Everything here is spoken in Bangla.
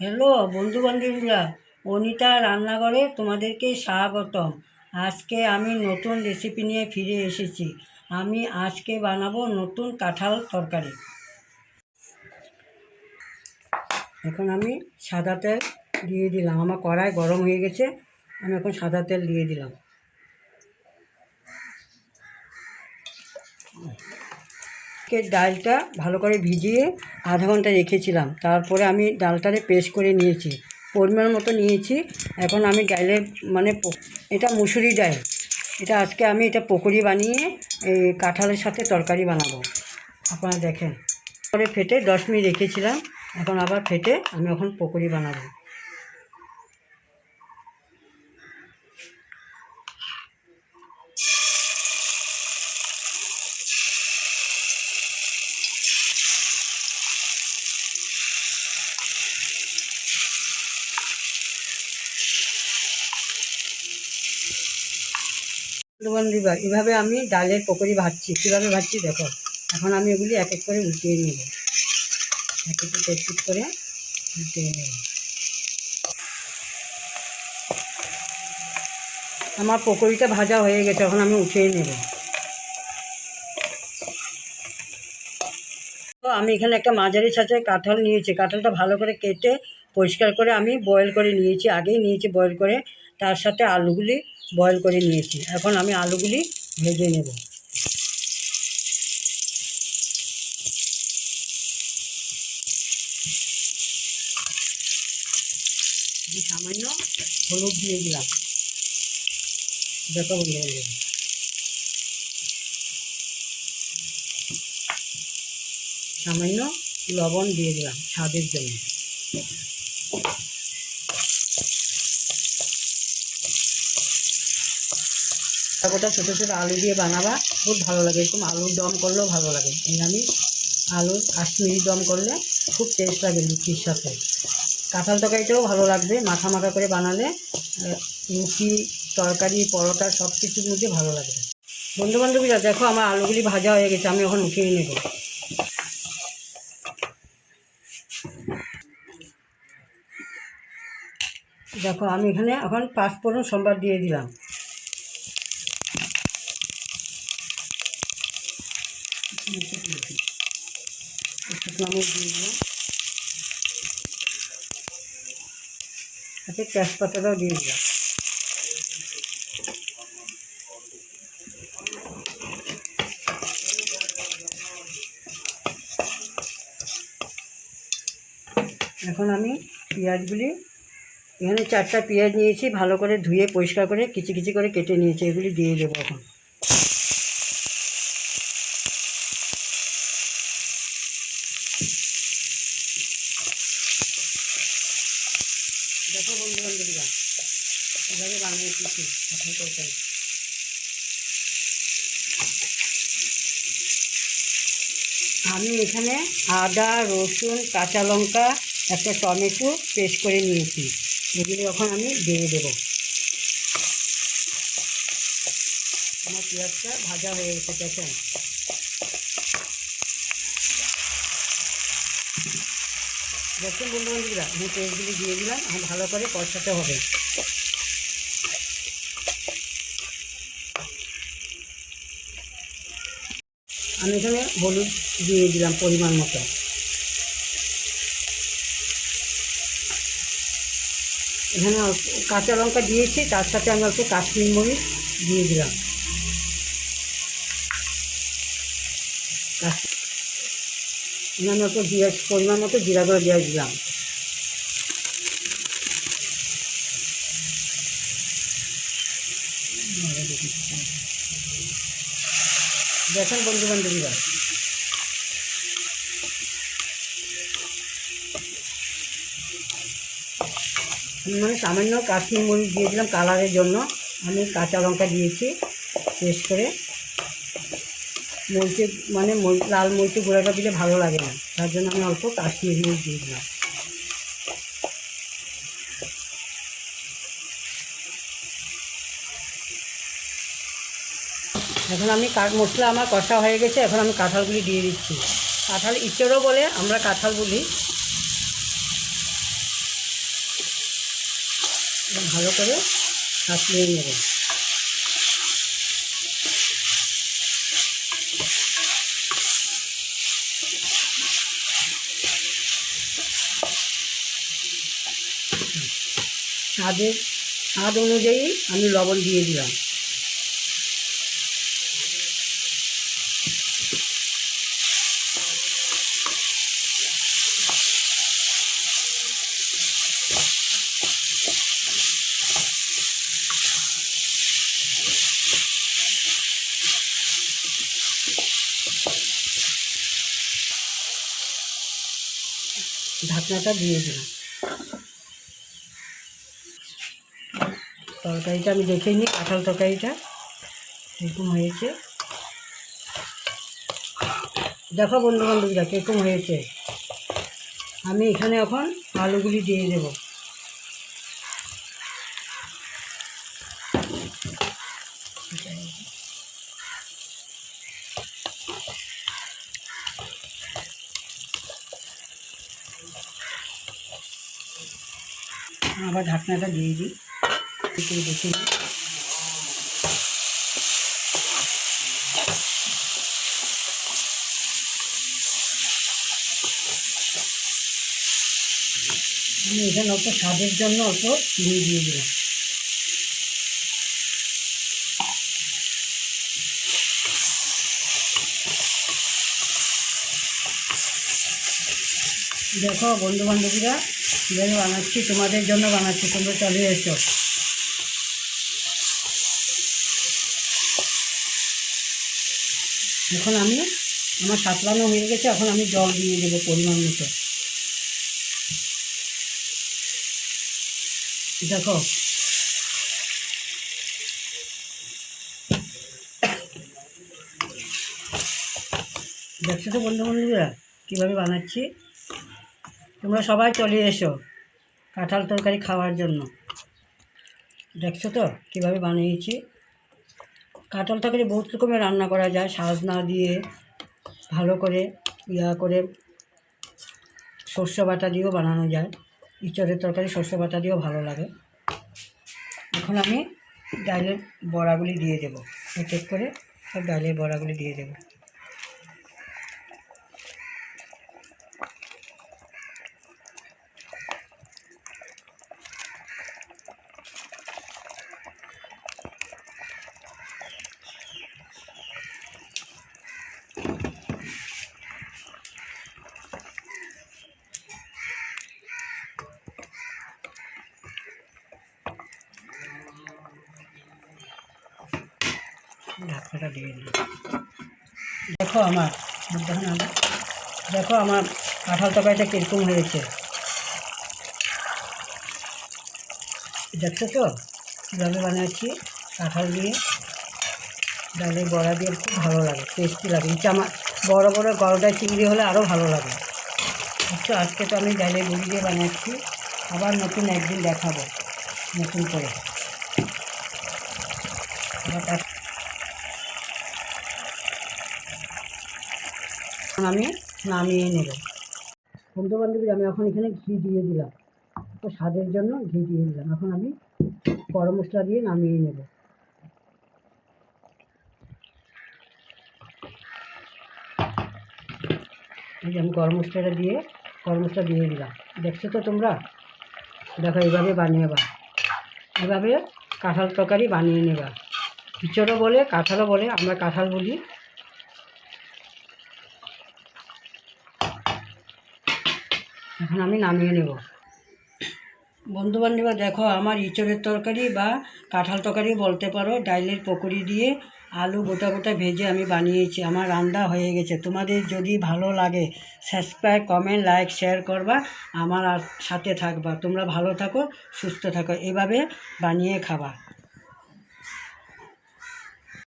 হ্যালো বন্ধু বান্ধবীরা অনিতা রান্নাঘরে তোমাদেরকে স্বাগতম। আজকে আমি নতুন রেসিপি নিয়ে ফিরে এসেছি। আমি আজকে বানাবো নতুন কাঁঠাল তরকারি। এখন আমি সাদা তেল দিয়ে দিলাম। আমার কড়াই গরম হয়ে গেছে, আমি এখন সাদা তেল দিয়ে দিলাম। আজকে ডালটা ভালো করে ভিজিয়ে আধা ঘণ্টা রেখেছিলাম। তারপরে আমি ডালটারে পেস্ট করে নিয়েছি। পরিমাণ মতো নিয়েছি। এখন আমি ডালের মানে এটা মুসুরি ডাল। এটা আজকে আমি এটা পকোড়ি বানিয়ে এই কাঁঠালের সাথে তরকারি বানাবো। আপনারা দেখেন। পরে ফেটে দশ মিনিট রেখেছিলাম। এখন আবার ফেটে আমি এখন পকোড়ি বানাবো। বন্ধুবা এভাবে আমি ডালের পকোড়ি ভাজছি। কীভাবে ভাজছি দেখো। এখন আমি এগুলি এক এক করে উল্টিয়ে নেব। এক এক করে উল্টিয়ে নেব। আমার পকোড়িটা ভাজা হয়ে গেছে। এখন আমি উঠিয়ে নেব। তো আমি এখানে একটা মাঝারি সাথে কাঁঠাল নিয়েছি। কাঁঠালটা ভালো করে কেটে পরিষ্কার করে আমি বয়েল করে নিয়েছি, আগেই নিয়েছি বয়েল করে, তার সাথে আলুগুলি বয়েল করে নিয়েছি। এখন আমি আলুগুলি ভেজে নেব। সামান্য হলুদ দিয়ে দিলাম। দেখো বন্ধু। সামান্য লবণ দিয়ে দিলাম স্বাদের জন্য। গোটা ছোটো ছোটো আলু দিয়ে বানাবা। খুব ভালো লাগে এরকম আলুর দম করলেও ভালো লাগে। নিরামিষ আলুর কাশ্মীরি দম করলে খুব টেস্ট লাগে লুচির সাথে। কাঁঠাল তরকারিটাও ভালো লাগবে মাখা মাখা করে বানালে লুচি, তরকারি, পরোটা সব কিছুর মধ্যে ভালো লাগবে বন্ধু বান্ধবীরা দেখো আমার আলুগুলি ভাজা হয়ে গেছে, আমি এখন উঠিয়ে নেব। দেখো, আমি এখানে এখন পাঁচফোড়ন সোমবার দিয়ে দিলাম। শুকনো দিয়ে দিলাম সাথে তেজপাতাটাও দিয়ে দিলাম। এখন আমি পেঁয়াজগুলি এখানে চারটা পেঁয়াজ নিয়েছি, ভালো করে ধুয়ে পরিষ্কার করে কিচি কিচি করে কেটে নিয়েছি, এগুলি দিয়ে দেবো এখন। দেখো বন্ধু বান্ধবীরা, এভাবে বানিয়েছি এখন আমি এখানে আদা, রসুন, কাঁচা লঙ্কা, একটা টমেটো পেস্ট করে নিয়েছি। এগুলো এখন আমি দিয়ে দেবো। আমার পেঁয়াজটা ভাজা হয়ে গেছে দেখেন। দেখুন বন্ধু বান্ধবীরা আমি পেস্টগুলি দিয়ে দিলাম এখন ভালো করে কষাতে হবে। আমি এখানে হলুদ দিয়ে দিলাম পরিমাণ মতো। এখানে কাঁচা লঙ্কা দিয়েছি, তার সাথে আমি অল্প কাশ্মীর মরিচ দিয়ে দিলাম। এখানে অল্প জিরা পরিমাণ মতো জিরা গুঁড়ো দিয়ে দিলাম। দেখেন বন্ধু বান্ধবীরা মানে সামান্য কাশ্মীর মরিচ দিয়েছিলাম কালারের জন্য। আমি কাঁচা লঙ্কা দিয়েছি, পেস্ট করে। মরিচের মানে লাল মরিচের গুঁড়াটা দিলে ভালো লাগে না। তার জন্য আমি অল্প কাশ্মীর মরিচ দিয়েছিলাম। এখন আমি কাঠ মশলা আমার কষা হয়ে গেছে, এখন আমি কাঁঠালগুলি দিয়ে দিচ্ছি। কাঁঠাল ইচড়ও বলে আমরা কাঁঠাল বলি। ভালো করে কাশিয়ে নেব স্বাদের স্বাদ অনুযায়ী আমি লবণ দিয়ে দিলাম। ঢাকনাটা দিয়ে দিলাম। তরকারিটা আমি দেখে নিই, কাঁঠাল তরকারিটা এরকম হয়েছে। দেখো বন্ধু বান্ধবীরা কীরকম হয়েছে। আমি এখানে এখন আলুগুলি দিয়ে দেব। আবার ঢাকনাটা দিয়ে দিই। একটু দেখে নিই। আমি এখানে অল্প স্বাদের জন্য অল্প চিনি দিয়ে দিলাম। দেখো বন্ধু বান্ধবীরা কীভাবে বানাচ্ছি, তোমাদের জন্য বানাচ্ছি, তোমরা চলে এসো। এখন আমি, আমার সাতলানো হয়ে গেছে, এখন আমি জল দিয়ে দেবো পরিমাণ মতো। দেখো। দেখছ তো বন্ধু বন্ধুরা কীভাবে বানাচ্ছি? তোমরা সবাই চলে এসো কাঁঠাল তরকারি খাওয়ার জন্য। দেখছ তো কীভাবে বানিয়েছি? কাঁঠাল তরকারি বহুত রকমের রান্না করা যায় সাজ না দিয়ে, ভালো করে, ইয়া করে সর্ষে বাটা দিয়েও বানানো যায়। ইঁচড়ের তরকারি সর্ষে বাটা দিয়েও ভালো লাগে। এখন আমি ডালের বড়াগুলি দিয়ে দেবো। এক এক করে সব ডালের বড়াগুলি দিয়ে দেবো। ঢাকনাটা দিয়ে দিই দেখো আমার দেখো আমার কাঁঠাল তরকারিটা কীরকম হয়েছে। দেখছ তো? কীভাবে বানাচ্ছি? কাঁঠাল দিয়ে, ডালের বড়া দিয়ে খুব ভালো লাগে টেস্টি লাগে। আমার বড়ো বড়ো গলদা চিংড়ি হলে আরও ভালো লাগে। আচ্ছা আজকে তো আমি ডালের বড়ি দিয়ে বানাচ্ছি। আবার নতুন একদিন দেখাবো, নতুন করে। আবার আমি নামিয়ে নেব। বন্ধু বান্ধবী আমি এখন এখানে ঘি দিয়ে দিলাম। তো স্বাদের জন্য ঘি দিয়ে দিলাম। এখন আমি গরম মশলা দিয়ে নামিয়ে নেব। আমি গরম মশলাটা দিয়ে, গরম মশলা দিয়ে দিলাম। দেখছ তো তোমরা? দেখো এইভাবে বানিয়ে বা এভাবে কাঁঠাল তরকারি বানিয়ে নেবা। ইচড়ও বলে, কাঁঠালও বলে, আমরা কাঁঠাল বলি। এখন আমি নামিয়ে নেব। বন্ধু বান্ধবরা দেখো, আমার ইঁচড়ের তরকারি বা কাঁঠাল তরকারি বলতে পারো, ডাইলের পকোড়ি দিয়ে আলু গোটা গোটা ভেজে আমি বানিয়েছি। আমার রান্না হয়ে গেছে। তোমাদের যদি ভালো লাগে, সাবস্ক্রাইব, কমেন্ট, লাইক, শেয়ার করবা, আমার সাথে থাকবা। তোমরা ভালো থাকো, সুস্থ থাকো। এভাবে বানিয়ে খাবা।